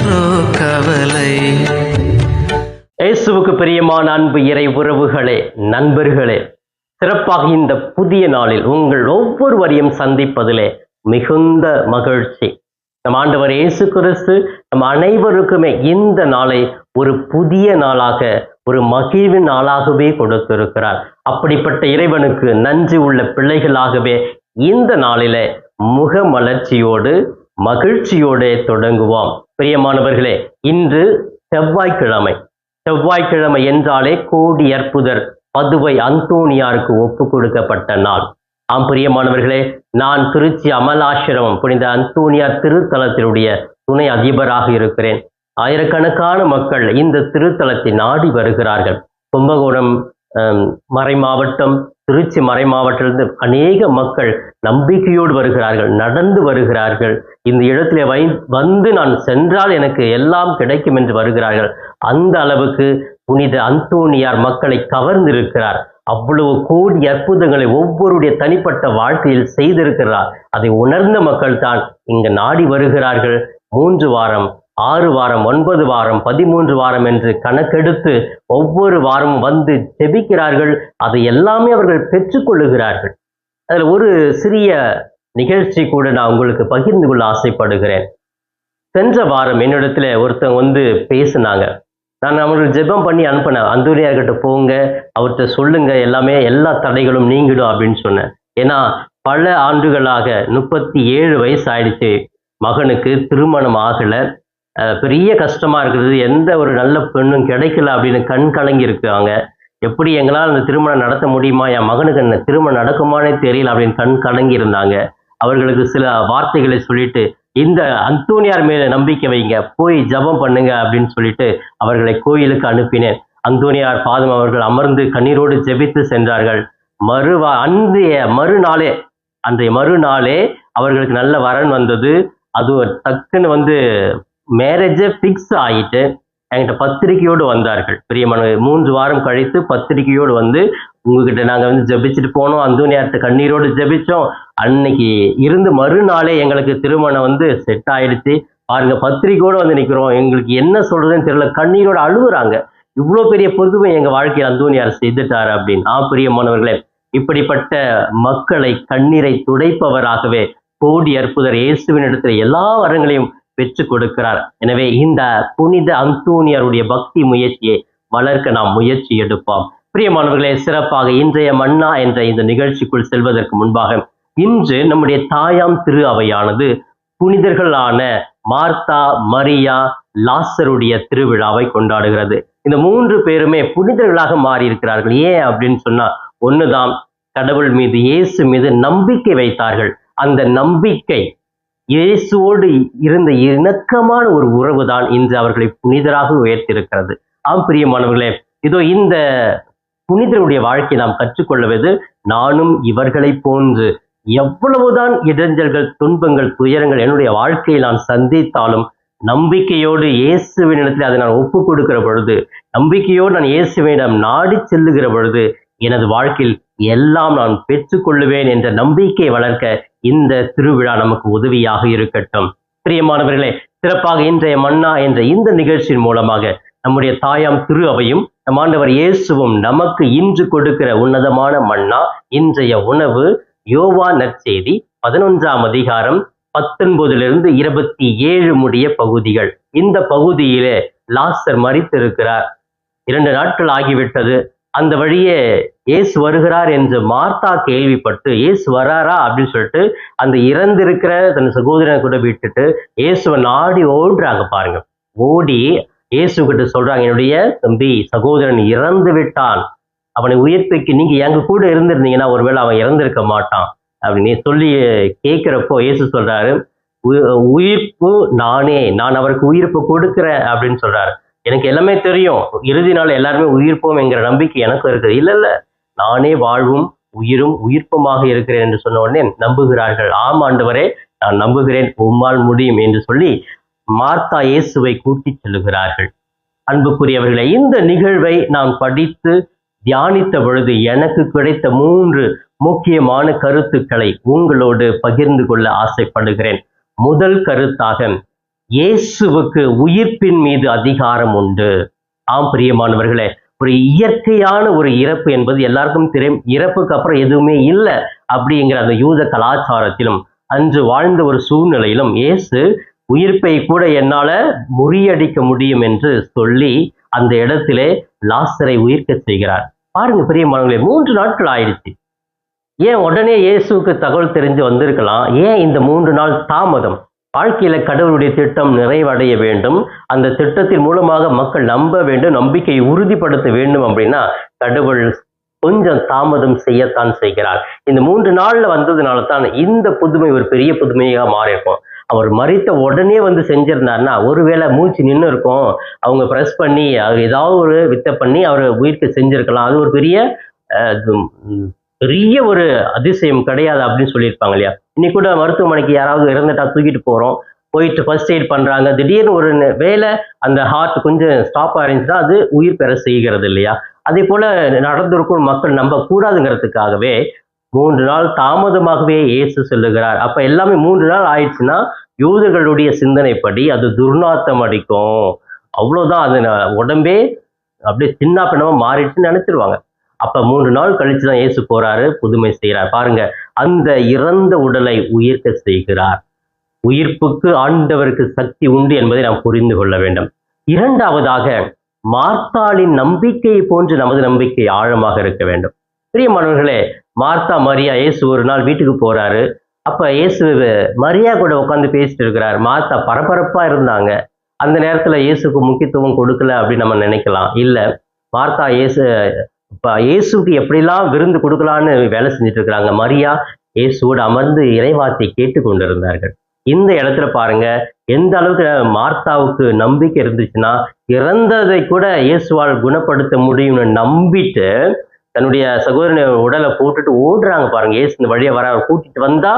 என்றோ கவலை. இயேசுவுக்கு பிரியமான அன்பு இறை உறவுகளே நண்பர்களே சிறப்பாக இந்த புதிய நாளில் உங்கள் ஒவ்வொருவரையும் சந்திப்பதிலே மிகுந்த மகிழ்ச்சி. நம் ஆண்டவர் இயேசு கிறிஸ்து நம் அனைவருக்குமே இந்த நாளை ஒரு புதிய நாளாக ஒரு மகிழ்வு நாளாகவே கொடுத்திருக்கிறார். அப்படிப்பட்ட இறைவனுக்கு நன்றி உள்ள பிள்ளைகளாகவே இந்த நாளில முகமலர்ச்சியோடு மகிழ்ச்சியோட தொடங்குவோம். பிரியமானவர்களே இன்று செவ்வாய்க்கிழமை. செவ்வாய்க்கிழமை என்றாலே கோடி அற்புதர் பதுவை அந்தோனியாருக்கு ஒப்பு கொடுக்கப்பட்ட நாள். ஆம் பிரியமானவர்களே நான் திருச்சி அமலாசிரமம் புனித அந்தோனியார் திருத்தலத்தினுடைய துணை அதிபராக இருக்கிறேன். ஆயிரக்கணக்கான மக்கள் இந்த திருத்தலத்தை நாடி வருகிறார்கள். கும்பகோணம் மறை மாவட்டம் திருச்சி மறை மாவட்டத்திலிருந்து அநேக மக்கள் நம்பிக்கையோடு வருகிறார்கள் நடந்து வருகிறார்கள். இந்த இடத்திலே வை வந்து நான் சென்றால் எனக்கு எல்லாம் கிடைக்கும் என்று வருகிறார்கள். அந்த அளவுக்கு புனித அந்தோணியார் மக்களை கவர்ந்திருக்கிறார். அவ்வளவு கோடி அற்புதங்களை ஒவ்வொருடைய தனிப்பட்ட வாழ்க்கையில் செய்திருக்கிறார். அதை உணர்ந்த மக்கள் தான் இங்கு நாடி வருகிறார்கள். மூன்று வாரம் ஆறு வாரம் ஒன்பது வாரம் பதிமூன்று வாரம் என்று கணக்கெடுத்து ஒவ்வொரு வாரமும் வந்து ஜெபிக்கிறார்கள். அதை எல்லாமே அவர்கள் பெற்றுக்கொள்ளுகிறார்கள் அதில் ஒரு சிறிய நிகழ்ச்சி கூட நான் உங்களுக்கு பகிர்ந்து கொள்ள ஆசைப்படுகிறேன். சென்ற வாரம் என்னிடத்துல ஒருத்தவங்க வந்து பேசினாங்க. நான் அவங்களுக்கு ஜெபம் பண்ணி அனுப்பினேன். அந்தூரியார்கிட்ட போங்க அவர்கிட்ட சொல்லுங்க எல்லாமே எல்லா தடைகளும் நீங்கிடும் அப்படின்னு சொன்னேன். ஏன்னா பல ஆண்டுகளாக முப்பத்தி ஏழு வயசு ஆயிடுச்சு. மகனுக்கு திருமணம் ஆகல. பெரிய கஷ்டமா இருக்குது. எந்த ஒரு நல்ல பெண்ணும் கிடைக்கல அப்படின்னு கண் கலங்கி இருக்காங்க. எப்படி எங்களால் அந்த திருமணம் நடத்த முடியுமா? என் மகனுக்கு என்ன திருமணம் நடக்குமானே தெரியல அப்படின்னு கண் கலங்கி இருந்தாங்க. அவர்களுக்கு சில வார்த்தைகளை சொல்லிட்டு இந்த அந்தோனியார் மேல நம்பிக்கை வைங்க. போய் ஜெபம் பண்ணுங்க அப்படின்னு சொல்லிட்டு அவர்களை கோயிலுக்கு அனுப்பினேன். அந்தோனியார் பாதம் அவர்கள் அமர்ந்து கண்ணீரோடு ஜெபித்து சென்றார்கள். மறுவா அன்றைய மறுநாளே அன்றைய மறுநாளே அவர்களுக்கு நல்ல வரன் வந்தது. அது ஒரு டக்குன்னு வந்து மேரேஜை ஃபிக்ஸ் ஆகிட்டு என்கிட்ட பத்திரிக்கையோடு வந்தார்கள். பிரியமான மூன்று வாரம் கழித்து பத்திரிக்கையோடு வந்து உங்ககிட்ட நாங்கள் வந்து ஜெபிச்சுட்டு போனோம். அந்தோனியார்ட்ட கண்ணீரோடு ஜபிச்சோம். அன்னைக்கு இருந்து மறுநாளே எங்களுக்கு திருமணம் வந்து செட் ஆயிடுச்சு. பாருங்க பத்திரிக்கையோடு வந்து நிற்கிறோம் எங்களுக்கு என்ன சொல்றதுன்னு தெரியல. கண்ணீரோட அழுகுறாங்க இவ்வளோ பெரிய பொதுவை எங்கள் வாழ்க்கையில் அந்தோனியார் செய்துட்டாரு அப்படின்னு. ஆ பிரியமானவர்களே இப்படிப்பட்ட மக்களை கண்ணீரை துடைப்பவராகவே கோடி அற்புதர் இயேசுவின் இடத்துல எல்லா வரங்களையும் பெற்றுக் கொடுக்கிறார். எனவே இந்த புனித அந்தோனியாருடைய பக்தி முயற்சியை வளர்க்க நாம் முயற்சி எடுப்போம். பிரியமானவர்களே சிறப்பாக இன்றைய மன்னா என்ற இந்த நிகழ்ச்சிக்குள் செல்வதற்கு முன்பாக இன்று நம்முடைய தாயாம் திரு அவையானது புனிதர்களான மார்த்தா மரியா லாசருடைய திருவிழாவை கொண்டாடுகிறது. இந்த மூன்று பேருமே புனிதர்களாக மாறி இருக்கிறார்கள் ஏன் அப்படின்னு சொன்னா ஒண்ணுதான் கடவுள் மீது இயேசு மீது நம்பிக்கை வைத்தார்கள். அந்த நம்பிக்கை இயேசுவோடு இருந்த இணக்கமான ஒரு உறவு தான் இன்று அவர்களை புனிதராக உயர்த்தியிருக்கிறது. ஆம் பிரியமானவர்களே இதோ இந்த புனிதருடைய வாழ்க்கை நாம் கற்றுக்கொள்வது நானும் இவர்களை போன்று எவ்வளவுதான் இடைஞ்சல்கள் துன்பங்கள் துயரங்கள் என்னுடைய வாழ்க்கையை நான் சந்தித்தாலும் நம்பிக்கையோடு இயேசுவினிடத்தில் அதை நான் ஒப்பு கொடுக்கிற பொழுது நம்பிக்கையோடு நான் இயேசுவினிடம் நாடி செல்லுகிற பொழுது எனது வாழ்க்கையில் எல்லாம் நான் பெற்றுக்கொள்ளுவேன் என்ற நம்பிக்கை வளர்க்க இந்த திருவிழா நமக்கு உதவியாக இருக்கட்டும். பிரியமானவர்களே சிறப்பாக இன்றைய மன்னா என்ற இந்த நிகழ்ச்சியின் மூலமாக நம்முடைய தாயாம் திரு அவையும் நம் ஆண்டவர் இயேசுவும் நமக்கு இன்று கொடுக்கிற உன்னதமான மன்னா இன்றைய உணவு யோவா நற்செய்தி பதினொன்றாம் அதிகாரம் பத்தொன்பதிலிருந்து இருபத்தி ஏழு முடிய பகுதிகள். இந்த பகுதியிலே லாஸ்டர் மறித்திருக்கிறார். இரண்டு நாட்கள் ஆகிவிட்டது. அந்த வழியே இயேசு வருகிறார் என்று மார்த்தா கேள்விப்பட்டு இயேசு வராரா அப்படின்னு சொல்லிட்டு அந்த இறந்திருக்கிற தன் சகோதரனை கூட விட்டுட்டு இயேசுவை நாடி ஓடுறாங்க பாருங்க. ஓடி இயேசு கிட்ட சொல்றாங்க என்னுடைய தம்பி சகோதரன் இறந்து விட்டான். அவனை உயிர்ப்பிக்க நீங்க எங்க கூட இருந்திருந்தீங்கன்னா ஒருவேளை அவன் இறந்திருக்க மாட்டான். அப்படின்னு சொல்லி கேட்கிறப்போ இயேசு சொல்றாரு "உ- உயிர்ப்பு நானே. நான் அவருக்கு உயிர்ப்பு கொடுக்கிறேன். அப்படின்னு சொல்றாரு. எனக்கு எல்லாமே தெரியும். இறுதி நாள் எல்லாருமே உயிர்ப்போம் என்கிற நம்பிக்கை எனக்கும் இருக்குது. இல்லை இல்லை. நானே வாழ்வும் உயிரும் உயிர்ப்புமாக இருக்கிறேன் என்று சொன்ன உடனே நம்புகிறார்கள். ஆம் ஆண்டவரே நான் நம்புகிறேன். உம்மால் முடியும் என்று சொல்லி மார்த்தா இயேசுவை கூட்டிச் செல்லுகிறார்கள். அன்புக்குரியவர்களே இந்த நிகழ்வை நான் படித்து தியானித்த பொழுது எனக்கு கிடைத்த மூன்று முக்கியமான கருத்துக்களை உங்களோடு பகிர்ந்து கொள்ள ஆசைப்படுகிறேன். முதல் கருத்தாக இயேசுவுக்கு உயிர்ப்பின் மீது அதிகாரம் உண்டு. ஆம் பிரியமானவர்களே ஒரு இயற்கையான ஒரு இறப்பு என்பது எல்லாருக்கும் தெரியும். இறப்புக்கு அப்புறம் எதுவுமே இல்லை அப்படிங்கிற அந்த யூத கலாச்சாரத்திலும் அன்று வாழ்ந்த ஒரு சூழ்நிலையிலும் இயேசு உயிர்ப்பை கூட என்னால முறியடிக்க முடியும் என்று சொல்லி அந்த இடத்திலே லாஸ்தரை உயிர்க்க செய்கிறார். பாருங்க பிரியமானவர்களே மூன்று நாட்கள் ஆயிடுச்சு. ஏன் உடனே இயேசுவுக்கு தகவல் தெரிஞ்சு வந்திருக்கலாம்? ஏன் இந்த மூன்று நாள் தாமதம்? வாழ்க்கையில கடவுளுடைய திட்டம் நிறைவடைய வேண்டும். அந்த திட்டத்தின் மூலமாக மக்கள் நம்ப வேண்டும் நம்பிக்கையை உறுதிப்படுத்த வேண்டும் அப்படின்னா கடவுள் கொஞ்சம் தாமதம் செய்யத்தான் செய்கிறார். இந்த மூன்று நாள்ல வந்ததுனால தான் இந்த புதுமை ஒரு பெரிய புதுமையாக மாறியிருக்கும். அவர் மறித்த உடனே வந்து செஞ்சிருந்தாருன்னா ஒருவேளை மூச்சு நின்று இருக்கும். அவங்க ப்ரெஸ் பண்ணி அவர் ஏதாவது ஒரு வித்தை பண்ணி அவர் உயிர்க்க செஞ்சிருக்கலாம். அது ஒரு பெரிய அஹ், பெரிய ஒரு அதிசயம் கிடையாது அப்படின்னு சொல்லியிருப்பாங்க இல்லையா? இன்னைக்கு கூட மருத்துவமனைக்கு யாராவது இறந்துட்டா தூக்கிட்டு போகிறோம் போயிட்டு ஃபர்ஸ்ட் எய்ட் பண்ணுறாங்க திடீர்னு ஒரு வேலை அந்த ஹார்ட் கொஞ்சம் ஸ்டாப் ஆயிருந்துச்சுன்னா அது உயிர் பெற செய்கிறது இல்லையா? அதே போல் நடந்திருக்கும் மக்கள் நம்ப கூடாதுங்கிறதுக்காகவே மூன்று நாள் தாமதமாகவே இயேசு சொல்லுகிறார். அப்ப எல்லாமே மூன்று நாள் ஆயிடுச்சுன்னா யூதர்களுடைய சிந்தனைப்படி அது துர்நாத்தம் அடிக்கும். அவ்வளோதான் அது உடம்பே அப்படியே சின்ன பின்னமா மாறிடுச்சுன்னு நினைச்சிருவாங்க. அப்ப மூன்று நாள் கழிச்சு தான் இயேசு போறாரு புதுமை செய்கிறார். பாருங்க அந்த இறந்த உடலை உயிர்க்க செய்கிறார். உயிர்ப்புக்கு ஆண்டவருக்கு சக்தி உண்டு என்பதை நாம் புரிந்து கொள்ள வேண்டும். இரண்டாவதாக மார்த்தாளின் நம்பிக்கையை போன்று நமது நம்பிக்கை ஆழமாக இருக்க வேண்டும். பெரிய மாணவர்களே மார்த்தா மரியா இயேசு ஒரு நாள் வீட்டுக்கு போறாரு. அப்ப இயேசு மரியா கூட உட்காந்து பேசிட்டு இருக்கிறார். மார்த்தா பரபரப்பா இருந்தாங்க. அந்த நேரத்துல இயேசுக்கு முக்கியத்துவம் கொடுக்கல அப்படின்னு நம்ம நினைக்கலாம். இல்ல மார்த்தா இயேசு இப்ப இயேசுக்கு எப்படிலாம் விருந்து கொடுக்கலான்னு வேலை செஞ்சுட்டு இருக்கிறாங்க மரியா இயேசுவோடு அமர்ந்து இறைவார்த்தை கேட்டு கொண்டிருந்தார்கள். இந்த இடத்துல பாருங்க எந்த அளவுக்கு மார்த்தாவுக்கு நம்பிக்கை இருந்துச்சுன்னா இறந்ததை கூட இயேசுவால் குணப்படுத்த முடியும்னு நம்பிட்டு தன்னுடைய சகோதரனை உடலை போட்டுட்டு ஓடுறாங்க பாருங்க. இயேசு இந்த வழியை வர அவர் கூட்டிட்டு வந்தா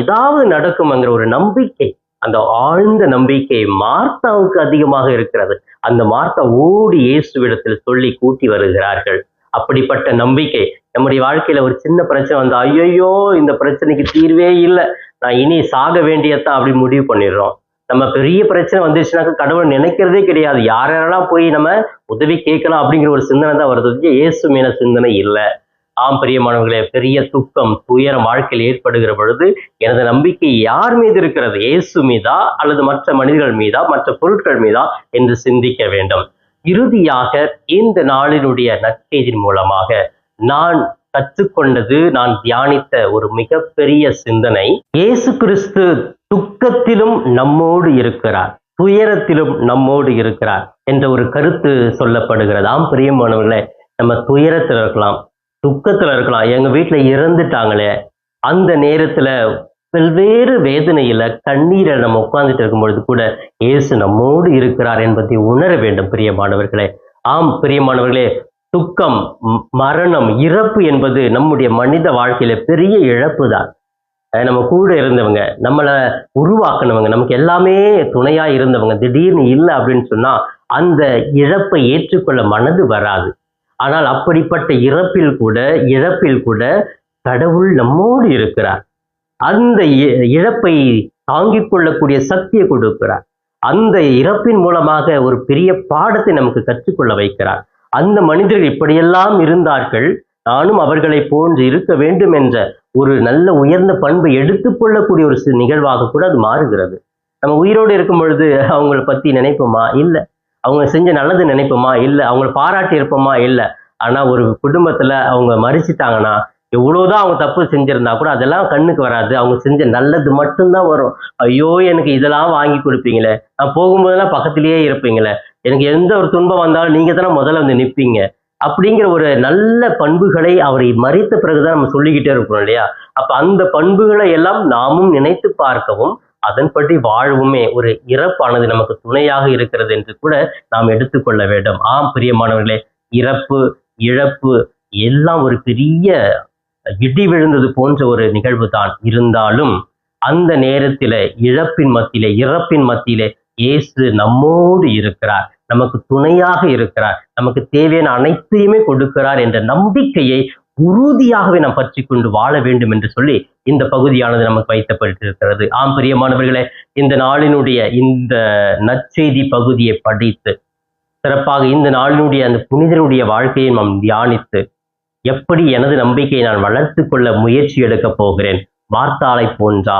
ஏதாவது நடக்கும்ங்கிற ஒரு நம்பிக்கை அந்த ஆழ்ந்த நம்பிக்கை மார்த்தாவுக்கு அதிகமாக இருக்கிறது. அந்த மார்த்தா ஓடி இயேசுவிடத்தில் சொல்லி கூட்டி வருகிறார்கள். அப்படிப்பட்ட நம்பிக்கை. நம்முடைய வாழ்க்கையில ஒரு சின்ன பிரச்சனை வந்தா ஐயோ இந்த பிரச்சனைக்கு தீர்வே இல்லை. நான் இனி சாக வேண்டியதான் அப்படி முடிவு பண்ணிடுறோம். நம்ம பெரிய பிரச்சனை வந்துச்சுனாக்கா கடவுள் நினைக்கிறதே கிடையாது. யார் யாரெல்லாம் போய் நம்ம உதவி கேட்கலாம் அப்படிங்கிற ஒரு சிந்தனை தான் வருது இயேசு மீன சிந்தனை இல்லை. ஆம் பிரியமானவர்களே பெரிய துக்கம் துயரம் வாழ்க்கையில் ஏற்படுகிற பொழுது எனது நம்பிக்கை யார் மீது இருக்கிறது? இயேசு மீதா அல்லது மற்ற மனிதர்கள் மீதா மற்ற பொருட்கள் மீதா என்று சிந்திக்க வேண்டும். இறுதியாக இந்த நாளினுடைய நற்செய்தியின் மூலமாக நான் கற்றுக்கொண்டது நான் தியானித்த ஒரு மிகப்பெரிய சிந்தனை இயேசு கிறிஸ்து துக்கத்திலும் நம்மோடு இருக்கிறார் துயரத்திலும் நம்மோடு இருக்கிறார் என்ற ஒரு கருத்து சொல்லப்படுகிறது. ஆம் பிரியமானவர்களே நம்ம துயரத்துல இருக்கலாம் துக்கத்துல இருக்கலாம். எங்க வீட்டுல இறந்துட்டாங்களே அந்த நேரத்துல பல்வேறு வேதனையில கண்ணீரை நம்ம உட்கார்ந்துட்டு இருக்கும் பொழுது கூட இயேசு நம்மோடு இருக்கிறார் என்பதை உணர வேண்டும் பிரியமானவர்களே ஆம் பிரியமானவர்களே துக்கம் மரணம் இறப்பு என்பது நம்முடைய மனித வாழ்க்கையில பெரிய இழப்பு தான். நம்ம கூட இருந்தவங்க நம்மளை உருவாக்குனவங்க நமக்கு எல்லாமே துணையா இருந்தவங்க திடீர்னு இல்லை அப்படின்னு சொன்னா அந்த இழப்பை ஏற்றுக்கொள்ள மனது வராது. ஆனால் அப்படிப்பட்ட இறப்பில் கூட இழப்பில் கூட கடவுள் நம்மோடு இருக்கிறார். அந்த இ- இழப்பை தாங்கிக் கொள்ளக்கூடிய சக்தியை கொடுக்கிறார். அந்த இறப்பின் மூலமாக ஒரு பெரிய பாடத்தை நமக்கு கற்றுக்கொள்ள வைக்கிறார். அந்த மனிதர்கள் இப்படியெல்லாம் இருந்தார்கள் நானும் அவர்களை போன்று இருக்க வேண்டும் என்ற ஒரு நல்ல உயர்ந்த பண்பை எடுத்துக்கொள்ளக்கூடிய ஒரு நிகழ்வாக கூட அது மாறுகிறது. நம்ம உயிரோடு இருக்கும் பொழுது அவங்கள பத்தி நினைப்போமா? இல்லை. அவங்க செஞ்ச நல்லது நினைப்போமா? இல்லை. அவங்கள பாராட்டி இருப்போமா? இல்லை. ஆனா ஒரு குடும்பத்துல அவங்க மறிச்சிட்டாங்கன்னா எவ்வளவுதான் அவங்க தப்பு செஞ்சிருந்தா கூட அதெல்லாம் கண்ணுக்கு வராது. அவங்க செஞ்ச நல்லது மட்டும்தான் வரும். ஐயோ எனக்கு இதெல்லாம் வாங்கி கொடுப்பீங்களே. நான் போகும்போதெல்லாம் பக்கத்திலேயே இருப்பீங்களே. எனக்கு எந்த ஒரு துன்பம் வந்தாலும் நீங்க தானே முதல்ல வந்து நிற்பீங்க அப்படிங்கிற ஒரு நல்ல பண்புகளை அவரை மறித்த பிறகுதான் நம்ம சொல்லிக்கிட்டே இருக்கிறோம் இல்லையா? அப்ப அந்த பண்புகளை எல்லாம் நாமும் நினைத்து பார்க்கவும் அதன்படி வாழவுமே ஒரு இறப்பானது நமக்கு துணையாக இருக்கிறது என்று கூட நாம் எடுத்துக்கொள்ள வேண்டும். ஆம் பிரியமானவர்களே இறப்பு இழப்பு எல்லாம் ஒரு பெரிய இடி விழுந்தது போன்ற ஒரு நிகழ்வு தான் இருந்தாலும் அந்த நேரத்தில இழப்பின் மத்தியிலே இறப்பின் மத்தியிலே இயேசு நம்மோடு இருக்கிறார். நமக்கு துணையாக இருக்கிறார். நமக்கு தேவையான அனைத்தையுமே கொடுக்கிறார் என்ற நம்பிக்கையை உறுதியாகவே நாம் பற்றி கொண்டு வாழ வேண்டும் என்று சொல்லி இந்த பகுதியானது நமக்கு வைக்கப்பட்டிருக்கிறது ஆம் பிரியமானவர்களே இந்த நாளினுடைய இந்த நற்செய்தி பகுதியை படித்து சிறப்பாக இந்த நாளினுடைய அந்த புனிதனுடைய வாழ்க்கையை நாம் தியானித்து எப்படி எனது நம்பிக்கையை நான் வளர்த்து கொள்ள முயற்சி எடுக்கப் போகிறேன்? வார்த்தாளை போன்றா?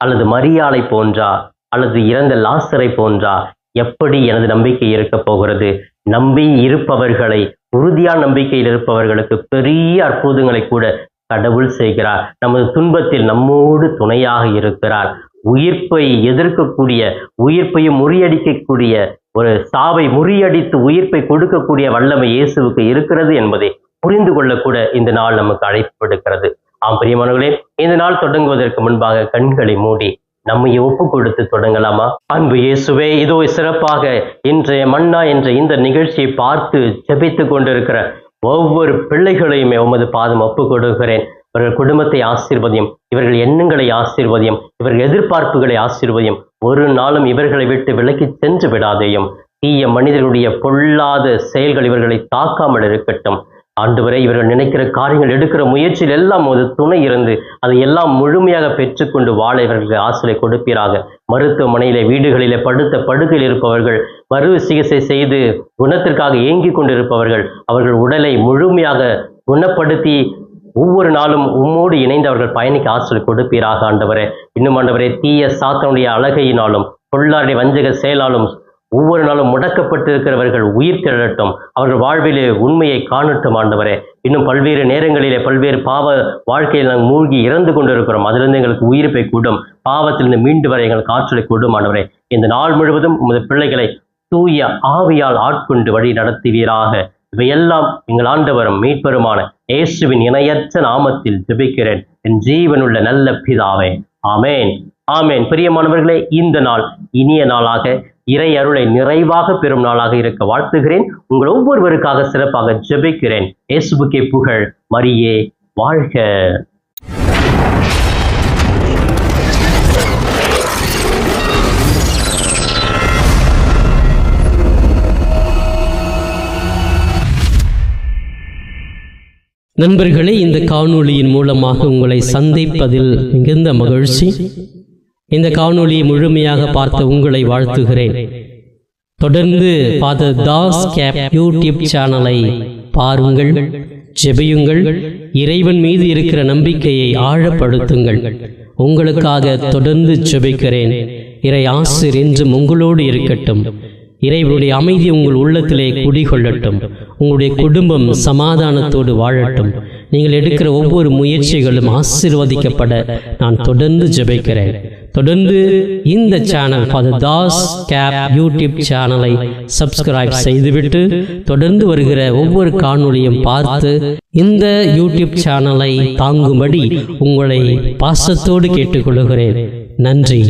அல்லது மரியாளை போன்றா? அல்லது இறந்த லாசரை போன்றா? எப்படி எனது நம்பிக்கை இருக்கப் போகிறது? நம்பி இருப்பவர்களை உறுதியான நம்பிக்கையில் இருப்பவர்களுக்கு பெரிய அற்புதங்களை கூட கடவுள் செய்கிறார். நமது துன்பத்தில் நம்மோடு துணையாக இருக்கிறார். உயிர்ப்பை எதிர்க்கக்கூடிய உயிர்ப்பையும் முறியடிக்கக்கூடிய ஒரு சாவை முறியடித்து உயிர்ப்பை கொடுக்கக்கூடிய வல்லமை இயேசுவுக்கு இருக்கிறது என்பதை புரிந்து கொள்ளக்கூட இந்த நாள் நமக்கு அழைப்பு விடுக்கிறது ஆம் பிரியமானவர்களே இந்த நாள் தொடங்குவதற்கு முன்பாக கண்களை மூடி நம்மையை ஒப்பு கொடுத்து தொடங்கலாமா? அன்பு இயேசுவே இதோ சிறப்பாக இன்றைய மன்னா என்ற இந்த நிகழ்ச்சியை பார்த்து ஜபித்து கொண்டிருக்கிற ஒவ்வொரு பிள்ளைகளையுமே உமது பாதம் ஒப்பு கொடுக்கிறேன் இவர்கள் குடும்பத்தை ஆசீர்வதியும் இவர்கள் எண்ணங்களை ஆசீர்வதியும் இவர்கள் எதிர்பார்ப்புகளை ஆசீர்வதியும் ஒரு நாளும் இவர்களை விட்டு விலக்கி சென்று விடாதேயும். தீய மனிதர்களுடைய பொல்லாத செயல்கள் இவர்களை தாக்காமல் இருக்கட்டும். ஆண்டவரை இவர்கள் நினைக்கிற காரியங்கள் எடுக்கிற முயற்சியில் எல்லாம் ஒரு துணை இருந்து அதை எல்லாம் முழுமையாக பெற்றுக்கொண்டு வாழ இவர்களுக்கு ஆசிரியை கொடுப்பீராக. மருத்துவமனையிலே வீடுகளிலே படுத்த படுக்கையில் இருப்பவர்கள் மறு சிகிச்சை செய்து குணத்திற்காக ஏங்கிக் கொண்டிருப்பவர்கள் அவர்கள் உடலை முழுமையாக குணப்படுத்தி ஒவ்வொரு நாளும் உம்மோடு இணைந்து அவர்கள் பயணிக்க ஆசிரியர் கொடுப்பீராக ஆண்டவரே. இன்னும் ஆண்டவரே தீய சாத்தனுடைய அழகையினாலும் பொள்ளாருடைய வஞ்சக செயலாலும் ஒவ்வொரு நாளும் முடக்கப்பட்டிருக்கிறவர்கள் உயிர் திரளட்டும். அவர்கள் வாழ்விலே உண்மையை காணட்டும் ஆண்டவரே. இன்னும் பல்வேறு நேரங்களிலே பல்வேறு பாவ வாழ்க்கையில் நாங்கள் மூழ்கி இறந்து கொண்டிருக்கிறோம். அதிலிருந்து எங்களுக்கு உயிர்ப்பை கூடும். பாவத்திலிருந்து மீண்டு வர எங்களுக்கு ஆற்றலை கூடும் ஆண்டவரே. இந்த நாள் முழுவதும் உமது பிள்ளைகளை தூய ஆவியால் ஆட்கொண்டு வழி நடத்துவீராக. இவையெல்லாம் எங்கள் ஆண்டவரும் மீட்பெருமான இயேசுவின் இணையற்ற நாமத்தில் ஜெபிக்கிறேன். என் ஜீவனுள்ள நல்ல பிதாவே. ஆமேன். ஆமேன். பிரியமானவர்களே இந்த நாள் இனிய நாளாக இறை அருளை நிறைவாக பெறும் நாளாக இருக்க வாழ்த்துகிறேன். உங்கள் ஒவ்வொருவருக்காக சிறப்பாக ஜெபிக்கிறேன். இயேசுவுக்கே புகழ். மரியே வாழ்க. நண்பர்களே இந்த காணொளியின் மூலமாக உங்களை சந்திப்பதில் மிகுந்த மகிழ்ச்சி. இந்த காணொளியை முழுமையாக பார்த்த உங்களை வாழ்த்துகிறேன். தொடர்ந்து ஃபாதர் தாஸ் கேப் யூடியூப் சேனலை பாருங்கள் ஜெபியுங்கள் இறைவன் மீது இருக்கிற நம்பிக்கையை ஆழப்படுத்துங்கள். உங்களுக்காக தொடர்ந்து ஜெபிக்கிறேன். இறை ஆசிர் என்றும் உங்களோடு இருக்கட்டும். இறைவனுடைய அமைதி உங்கள் உள்ளத்திலே குடிகொள்ளட்டும். உங்களுடைய குடும்பம் சமாதானத்தோடு வாழட்டும். நீங்கள் எடுக்கிற ஒவ்வொரு முயற்சிகளும் ஆசிர்வதிக்கப்பட நான் தொடர்ந்து ஜெபிக்கிறேன். தொடர்ந்து இந்த சேனல் ஃபாதர் தாஸ் கேப் யூடியூப் சேனலை சப்ஸ்கிரைப் செய்துவிட்டு தொடர்ந்து வருகிற ஒவ்வொரு காணொளியும் பார்த்து இந்த யூடியூப் சேனலை தாங்கும்படி உங்களை பாசத்தோடு கேட்டுக்கொள்கிறேன். நன்றி.